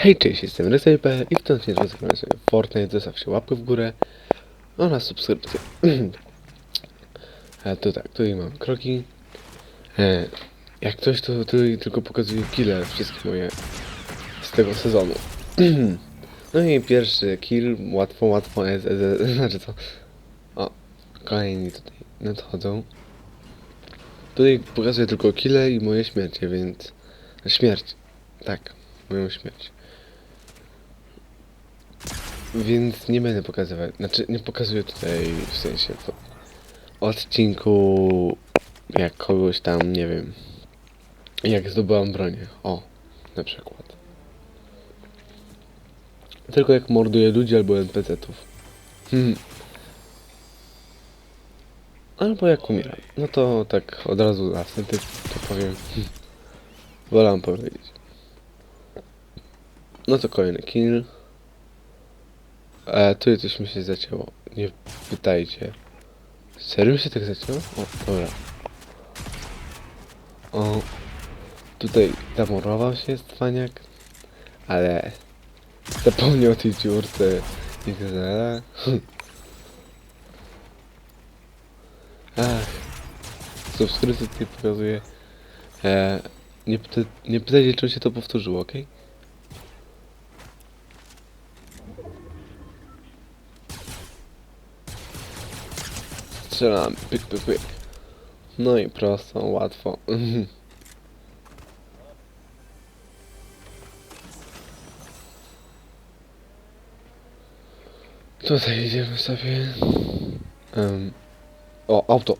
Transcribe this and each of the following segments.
Hej, cześć, jestem RexAP i w tym odcinku zagramy sobie Fortnite, zostawcie łapkę w górę oraz subskrypcję. e, to tak, tutaj mam kroki. E, jak coś, to tutaj tylko pokazuję kile wszystkie moje z tego sezonu. no i pierwszy kill, łatwo, łatwo, jest, jest, jest, znaczy co? O, kolejni tutaj nadchodzą. Tutaj pokazuję tylko kile i moje śmiercie, więc... Śmierć, tak, moją śmierć. Więc nie będę pokazywać, znaczy nie pokazuję tutaj w sensie w odcinku jak kogoś tam, nie wiem, jak zdobyłam bronię, o, na przykład. Tylko jak morduję ludzi albo NPC-ów. Hmm. Albo jak umieram. No to tak od razu na wstępie to powiem. Wolałam powiedzieć. No to kolejny kill. E, tu coś mi się zacięło. Nie pytajcie. Serio mi się tak zacięło? O, dobra. O, tutaj zamurował się stwaniak, ale zapomniał o tej dziurce tyle. Ach, subskrypcję tutaj pokazuje. E, nie, pyta, nie pytajcie, czy się to powtórzyło, okej? Strzelam, pyk, pyk, pyk. No i prosto, łatwo. Tutaj idziemy sobie. Em, o, auto.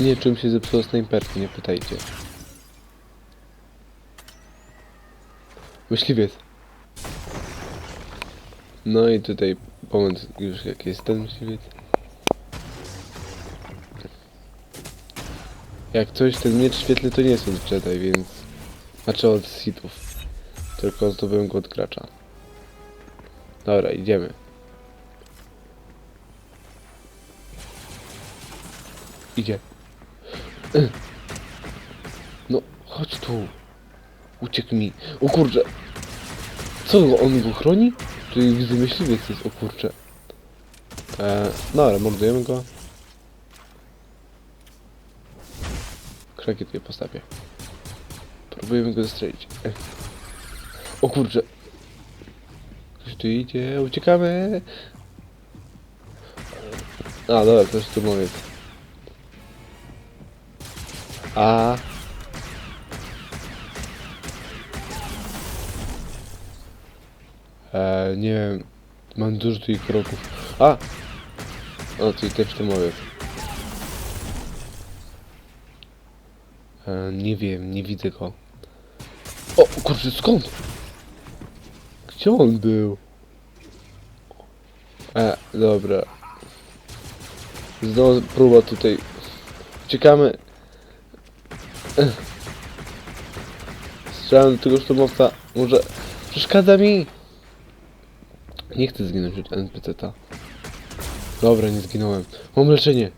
Nie, czym się zepsuła snajperka, nie pytajcie. Myśliwiec. No i tutaj moment już jak jest ten myśliwiec. Jak coś, ten miecz świetlny to nie jest od Jedi, więc... Znaczy od Sithów. Tylko zdobyłem go od gracza. Dobra, idziemy. Idzie. No, chodź tu. Uciekł mi. O kurczę. Co, on go chroni? Tutaj widzę myśliwiec jest, o kurczę. Eee, dobra, mordujemy go. Kraki tutaj postawię. Próbujemy go zastrzelić. E. O kurczę. Ktoś tu idzie, uciekamy. A, dobra, to jest tu moment. A. E, nie wiem. Mam dużo tych kroków. A! O, tutaj też to mówię. E, nie wiem, nie widzę go. O, kurczę, skąd? Gdzie on był? E, dobra. Znowu próba tutaj. Uciekamy. Strzelam do tego szturmowca. Może przeszkadza mi. Nie chcę zginąć od NPC-ta. Dobra, nie zginąłem. Mam leczenie.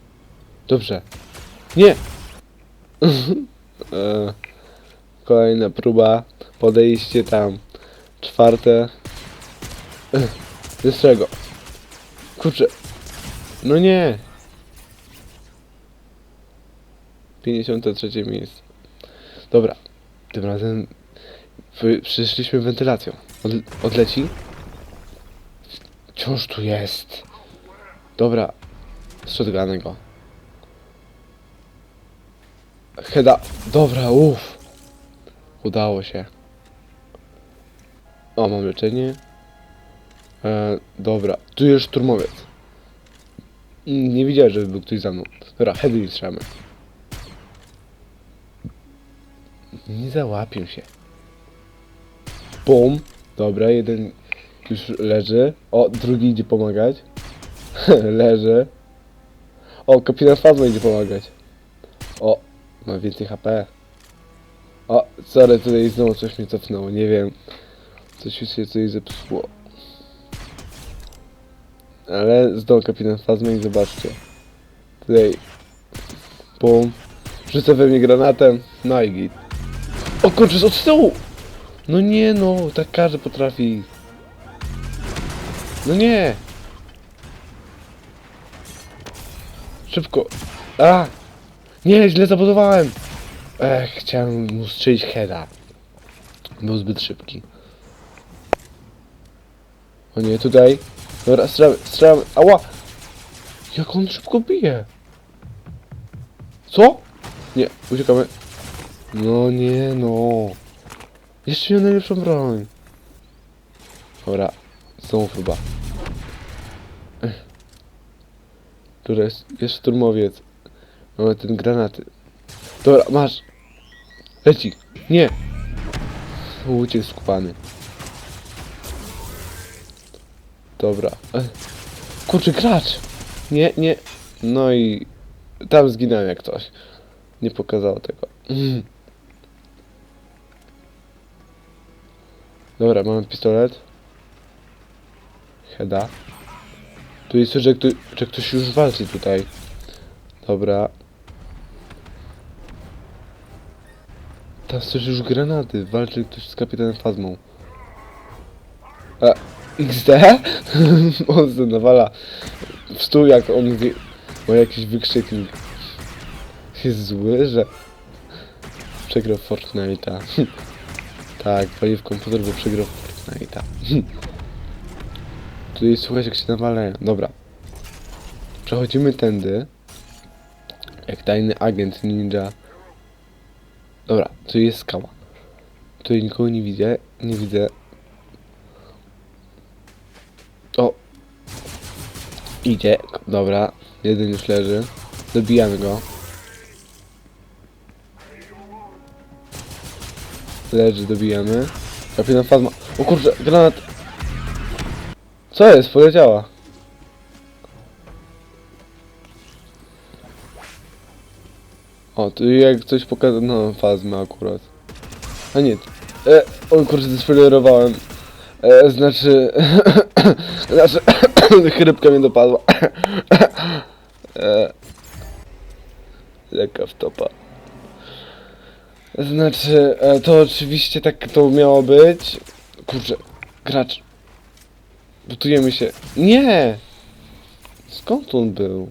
Dobrze. Nie! e, kolejna próba. Podejście tam. Czwarte. Czego? Kurczę. No nie! 53 miejsce. Dobra. Tym razem przyszliśmy wentylacją. Od, odleci? Wciąż tu jest. Dobra. Shotguny go. Heda. Dobra, uff. Udało się. O, mam leczenie. E, dobra. Tu jest szturmowiec. Mm, Nie widziałem, żeby był ktoś za mną. Dobra, heady strzelamy. Nie załapię się. Bum. Dobra, jeden już leży. O, drugi idzie pomagać. leży. O, kapitan Fazma idzie pomagać. O, ma więcej HP. O, sorry, tutaj znowu coś mnie cofnęło, nie wiem. Coś mi się tutaj zepsuło. Ale znowu kapitan Fazma i zobaczcie. Tutaj. Bum. Rzucę we mnie granatem. No i git. O kurczę, od tyłu! No nie no, tak każdy potrafi. No nie! Szybko! A! Nie, źle zabudowałem! Ech, chciałem mu strzelić heada. Był zbyt szybki. O nie, tutaj. Dobra, strzelamy, strzelamy. Ała! Jak on szybko bije! Co? Nie, uciekamy. No nie no. Jeszcze miał najlepszą broń. Dobra, znowu chyba. Dobra, jest, jest szturmowiec. Mamy ten granaty. Dobra, masz. Leci. Nie. Uciekł skupany. Dobra. Kurczę, gracz. Nie, nie. No i tam zginąłem jak coś. Nie pokazało tego. Dobra, mamy pistolet. Heda. Tu jest, że, że ktoś już walczy tutaj. Dobra. Tam są już granaty. Walczy ktoś z kapitanem Fazmą. A, XD? on se nawala w stół jak on ma jakiś wykrzyknik. Jest zły, że przegrał Fortnite'a. tak, pali w komputer, bo przegrał Fortnite'a. Tutaj słuchaj jak się nawalają. Dobra. Przechodzimy tędy. Jak tajny agent ninja. Dobra, tu jest skała. Tutaj nikogo nie widzę. Nie widzę. O! Idzie. Dobra. Jeden już leży. Dobijamy go. Leży, dobijamy. Kapitan Fazma. O kurczę, granat! Co jest? Poleciała. O, tu jak coś pokazał, no Fazma akurat. A nie, e, o kurczę, zaspoilerowałem. E, znaczy, znaczy, chrypka mnie dopadła. e, lekka wtopa. Znaczy, e, to oczywiście tak to miało być. Kurczę, gracz. Butujemy się. Nie! Skąd on był?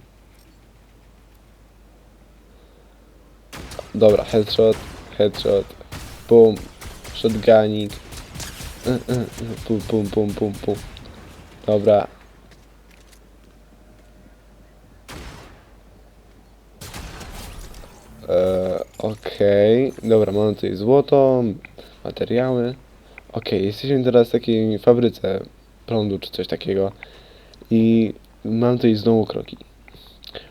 Dobra, headshot, headshot, boom, shotgunik. Y, y, y, Pum, pum, pum, pum, pum. Dobra. Eee, Okej, dobra, mamy tutaj złoto, materiały. Okej, jesteśmy teraz w takiej fabryce prądu czy coś takiego. I mam tutaj znowu kroki.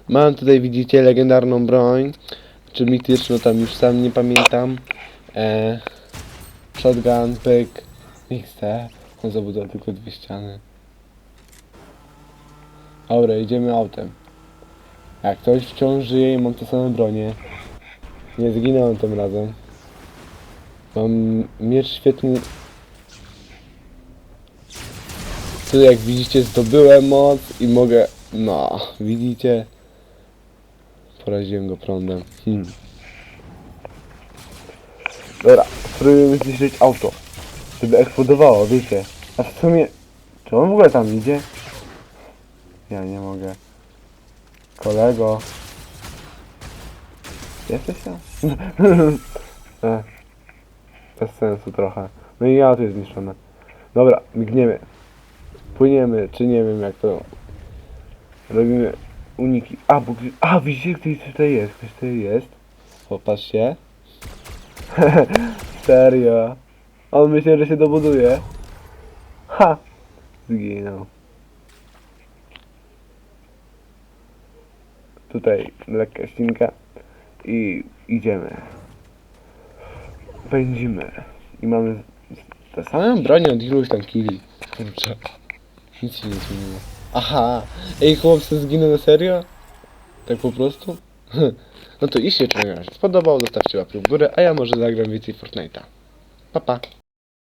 Mam tutaj, widzicie, legendarną broń, czy mityczną, tam już sam nie pamiętam. Eee, shotgun, pyk, chcę. On zabudował tylko dwie ściany. Dobra, idziemy autem. Jak ktoś wciąż żyje i mam te same bronie. Nie zginąłem tym razem. Mam miecz świetny. Tu jak widzicie zdobyłem moc i mogę... No, widzicie? Poraziłem go prądem. Hmm. Dobra, spróbujemy zniszczyć auto. Żeby eksplodowało, wiecie. A w sumie... Czy on w ogóle tam idzie? Ja nie mogę. Kolego. Jesteś tam? E, Bez sensu trochę. No i auto jest zniszczone. Dobra, migniemy. Płyniemy, czy nie wiem jak to... Robimy uniki. A, bo... A, widzicie, ktoś tutaj jest. Ktoś tutaj jest. Popatrzcie. Serio. On myśli, że się dobuduje. Ha! Zginął. Tutaj lekka ścinka. I idziemy. Pędzimy. I mamy te same bronie od iluś tam killi. Kurczę. Nic się nie zmieniło. Aha! Ej, chłopcy zginął na serio? Tak po prostu? No to jeśli Wam się spodobał, zostawcie łapkę w górę, a ja może zagram więcej Fortnite'a. Pa pa!